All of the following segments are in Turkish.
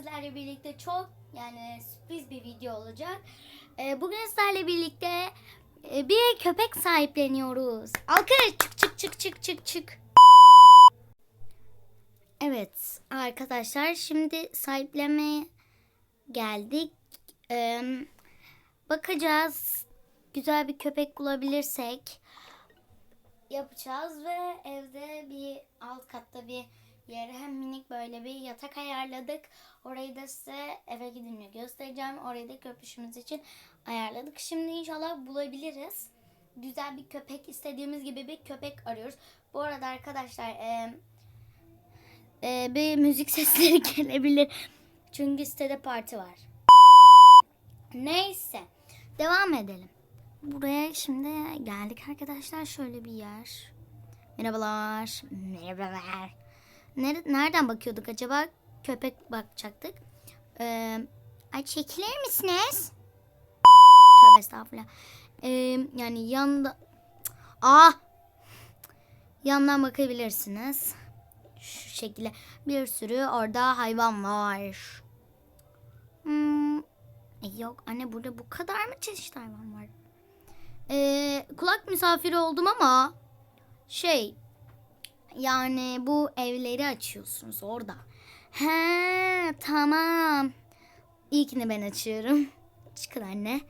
sizlerle birlikte çok yani sürpriz bir video olacak. Ee, bugün sizlerle birlikte e, bir köpek sahipleniyoruz. Alkış çık çık çık çık çık çık. Evet arkadaşlar şimdi sahiplenmeye geldik. Ee, bakacağız güzel bir köpek bulabilirsek yapacağız ve evde bir alt katta bir yere hem böyle bir yatak ayarladık. Orayı da size eve gidince göstereceğim. Orayı da köpüşümüz için ayarladık. Şimdi inşallah bulabiliriz. Güzel bir köpek istediğimiz gibi bir köpek arıyoruz. Bu arada arkadaşlar e, e, bir müzik sesleri gelebilir. Çünkü sitede parti var. Neyse. Devam edelim. Buraya şimdi geldik arkadaşlar. Şöyle bir yer. Merhabalar. Merhabalar. Nere- nereden bakıyorduk acaba? Köpek bakacaktık. Ee, ay çekilir misiniz? Tövbe estağfurullah. Ee, yani yanda... Ah! Yandan bakabilirsiniz. Şu şekilde bir sürü orada hayvan var. Hmm, e, yok anne burada bu kadar mı çeşit hayvan var? Ee, kulak misafiri oldum ama şey yani bu evleri açıyorsunuz orada. He tamam. İlkini ben açıyorum. Çıkın anne.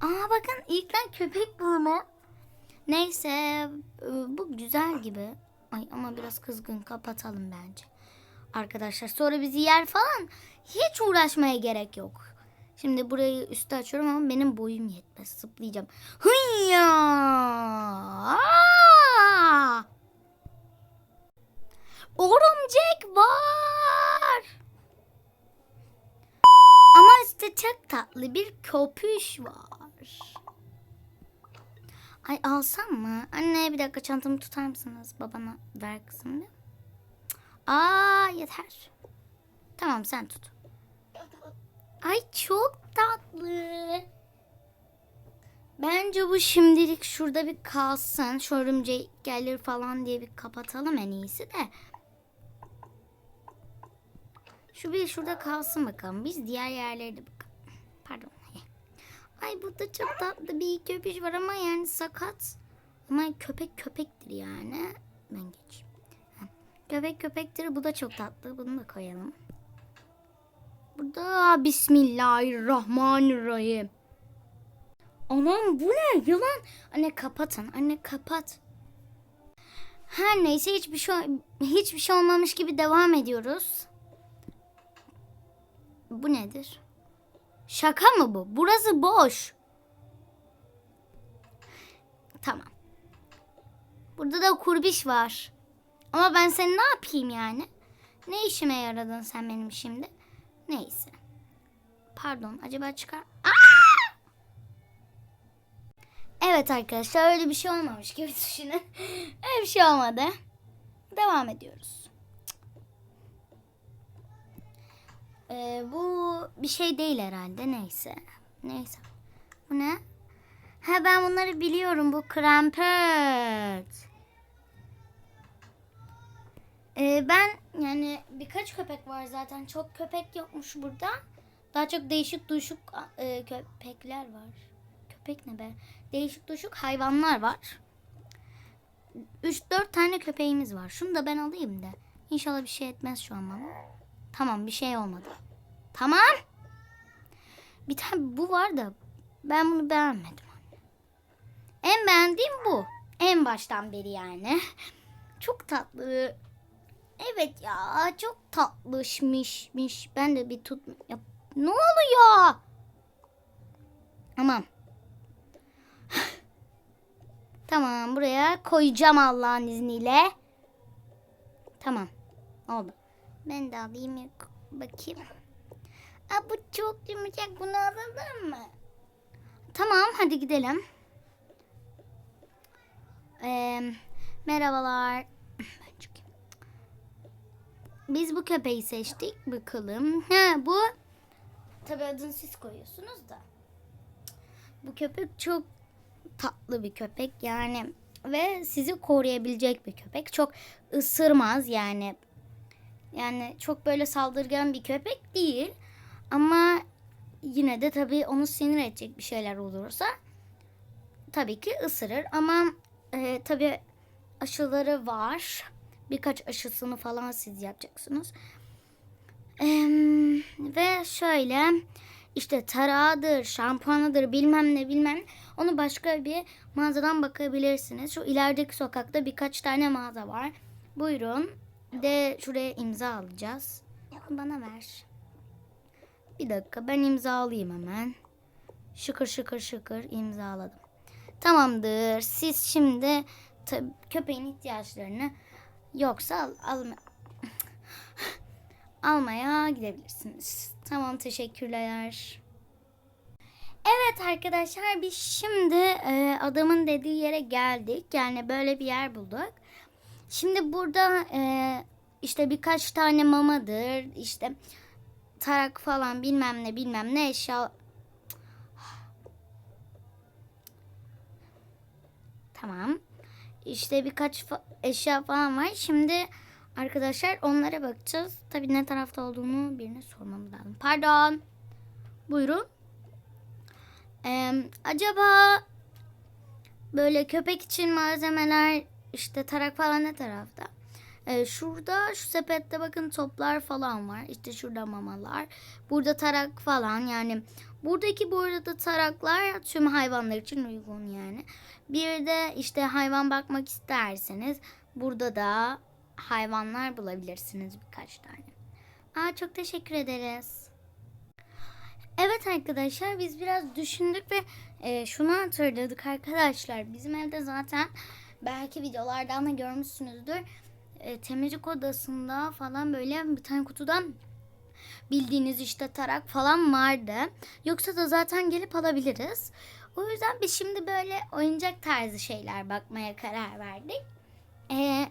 Aa bakın ilk ben köpek bulma. Neyse e, bu güzel gibi. Ay ama biraz kızgın kapatalım bence. Arkadaşlar sonra bizi yer falan hiç uğraşmaya gerek yok. Şimdi burayı üstü açıyorum ama benim boyum yetmez. Zıplayacağım. Hıyya! Örümcek var. Ama üstte çok tatlı bir köpüş var. Ay alsam mı? Anne bir dakika çantamı tutar mısınız? Babana ver kızım bir. Aa yeter. Tamam sen tut. Ay çok tatlı. Bence bu şimdilik şurada bir kalsın. Şu örümcek gelir falan diye bir kapatalım en iyisi de. Şu bir şurada kalsın bakalım. Biz diğer yerlere de bakalım. Pardon. Ay burada çok tatlı bir köpüş var ama yani sakat. Ama köpek köpektir yani. Ben geçeyim. Köpek köpektir. Bu da çok tatlı. Bunu da koyalım. Burada Bismillahirrahmanirrahim. Anam bu ne? Yılan. Anne kapatın. Anne kapat. Her neyse hiçbir şey hiçbir şey olmamış gibi devam ediyoruz. Bu nedir? Şaka mı bu? Burası boş. Tamam. Burada da kurbiş var. Ama ben seni ne yapayım yani? Ne işime yaradın sen benim şimdi? Neyse. Pardon acaba çıkar... Aa! Evet arkadaşlar öyle bir şey olmamış gibi düşünün. öyle bir şey olmadı. Devam ediyoruz. Ee, bu bir şey değil herhalde. Neyse. Neyse. Bu ne? Ha ben bunları biliyorum. Bu krampet. Ee, ben yani birkaç köpek var zaten. Çok köpek yokmuş burada. Daha çok değişik duşuk e, köpekler var. Köpek ne be? Değişik duşuk hayvanlar var. 3-4 tane köpeğimiz var. Şunu da ben alayım da. İnşallah bir şey etmez şu an bana. Tamam bir şey olmadı. Tamam. Bir tane bu var da ben bunu beğenmedim. En beğendiğim bu. En baştan beri yani. Çok tatlı. Evet ya çok tatlışmışmış. Ben de bir tut... Ya, ne oluyor? Tamam. tamam buraya koyacağım Allah'ın izniyle. Tamam. Oldu. Ben de alayım bakayım. Aa, bu çok yumuşak. Bunu alalım mı? Tamam hadi gidelim. Ee, merhabalar. Biz bu köpeği seçtik. Bakalım. Ha, bu tabii adını siz koyuyorsunuz da. Bu köpek çok tatlı bir köpek yani ve sizi koruyabilecek bir köpek. Çok ısırmaz yani Yani çok böyle saldırgan bir köpek değil. Ama yine de tabii onu sinir edecek bir şeyler olursa tabii ki ısırır. Ama e, tabii aşıları var. Birkaç aşısını falan siz yapacaksınız. Em, ve şöyle işte tarağıdır, şampuanıdır bilmem ne bilmem. Onu başka bir mağazadan bakabilirsiniz. Şu ilerideki sokakta birkaç tane mağaza var. Buyurun. De şuraya imza alacağız. Bana ver. Bir dakika ben imzalayayım hemen. Şıkır şıkır şıkır imzaladım. Tamamdır. Siz şimdi köpeğin ihtiyaçlarını yoksa al, alma, almaya gidebilirsiniz. Tamam teşekkürler. Evet arkadaşlar biz şimdi e, adamın dediği yere geldik. Yani böyle bir yer bulduk. Şimdi burada e, işte birkaç tane mamadır, işte tarak falan bilmem ne bilmem ne eşya. Tamam. İşte birkaç fa- eşya falan var. Şimdi arkadaşlar onlara bakacağız. Tabii ne tarafta olduğunu birine sormamız lazım. Pardon. Buyurun. Ee, acaba böyle köpek için malzemeler işte tarak falan ne tarafta? Ee, şurada şu sepette bakın toplar falan var. İşte şurada mamalar. Burada tarak falan yani. Buradaki bu arada taraklar tüm hayvanlar için uygun yani. Bir de işte hayvan bakmak isterseniz burada da hayvanlar bulabilirsiniz birkaç tane. Aa çok teşekkür ederiz. Evet arkadaşlar biz biraz düşündük ve e, şunu hatırladık arkadaşlar. Bizim evde zaten belki videolardan da görmüşsünüzdür. E, temizlik odasında falan böyle bir tane kutudan bildiğiniz işte tarak falan vardı. Yoksa da zaten gelip alabiliriz. O yüzden biz şimdi böyle oyuncak tarzı şeyler bakmaya karar verdik. Ee,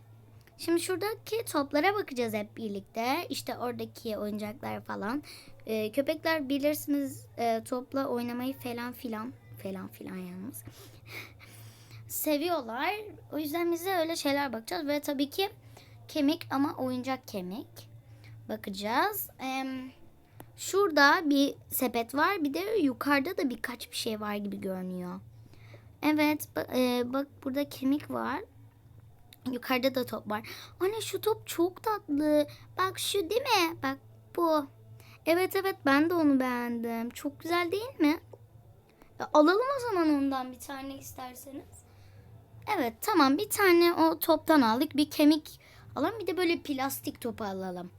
şimdi şuradaki toplara bakacağız hep birlikte. İşte oradaki oyuncaklar falan. Ee, köpekler bilirsiniz e, topla oynamayı falan filan. Falan filan yalnız. Seviyorlar. O yüzden bize öyle şeyler bakacağız. Ve tabii ki kemik ama oyuncak kemik. Bakacağız. Ee, Şurada bir sepet var. Bir de yukarıda da birkaç bir şey var gibi görünüyor. Evet bak, e, bak burada kemik var. Yukarıda da top var. Anne şu top çok tatlı. Bak şu değil mi? Bak bu. Evet evet ben de onu beğendim. Çok güzel değil mi? Ya, alalım o zaman ondan bir tane isterseniz. Evet tamam bir tane o toptan aldık. Bir kemik alalım. Bir de böyle plastik topu alalım.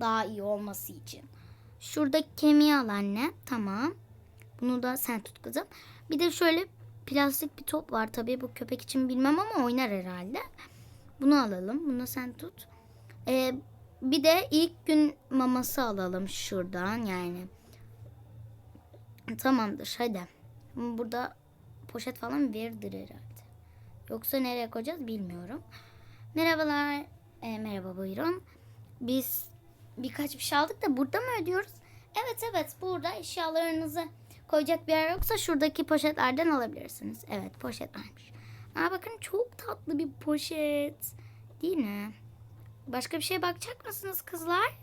Daha iyi olması için. Şuradaki kemiği al anne. Tamam. Bunu da sen tut kızım. Bir de şöyle plastik bir top var. Tabii bu köpek için bilmem ama oynar herhalde. Bunu alalım. Bunu sen tut. Ee, bir de ilk gün maması alalım şuradan yani. Tamamdır hadi. Burada poşet falan veridir herhalde. Yoksa nereye koyacağız bilmiyorum. Merhabalar. Ee, merhaba buyurun. Biz birkaç bir şey aldık da burada mı ödüyoruz? Evet evet burada eşyalarınızı koyacak bir yer yoksa şuradaki poşetlerden alabilirsiniz. Evet poşet varmış. Aa bakın çok tatlı bir poşet. Değil mi? Başka bir şeye bakacak mısınız kızlar?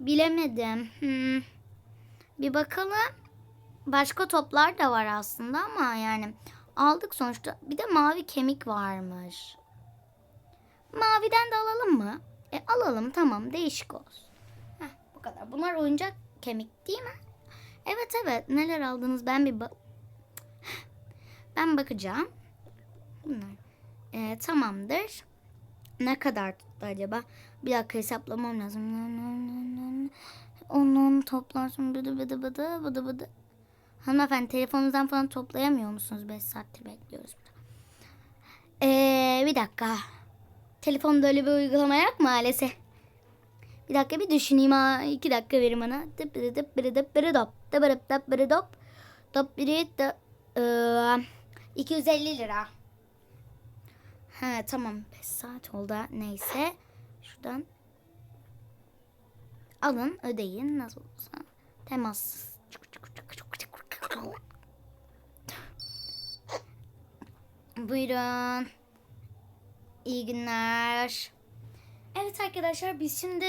Bilemedim. Hmm. Bir bakalım. Başka toplar da var aslında ama yani aldık sonuçta. Bir de mavi kemik varmış. Maviden de alalım mı? E alalım tamam değişik olsun. Heh, bu kadar. Bunlar oyuncak kemik değil mi? Evet evet. Neler aldınız ben bir bak... Ben bakacağım. Bunlar. E, tamamdır. Ne kadar tuttu acaba? Bir dakika hesaplamam lazım. Onun toplarsın bıdı bıdı bıdı bıdı bıdı. Hanımefendi telefonunuzdan falan toplayamıyor musunuz? 5 saattir bekliyoruz burada. Ee, bir dakika. Telefonda öyle bir uygulama yok maalesef. Bir dakika bir düşüneyim ha. İki dakika verin bana. Dıp bırı dıp bırı dıp bırı dop. Dıp bırı dıp bırı dop. Dop biri dıp. Ee, 250 lira. Ha tamam. 5 saat oldu. Neyse. Şuradan alın ödeyin nasıl olsa. Temas. Buyurun. İyi günler. Evet arkadaşlar biz şimdi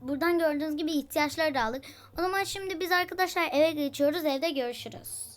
buradan gördüğünüz gibi ihtiyaçları da aldık. O zaman şimdi biz arkadaşlar eve geçiyoruz. Evde görüşürüz.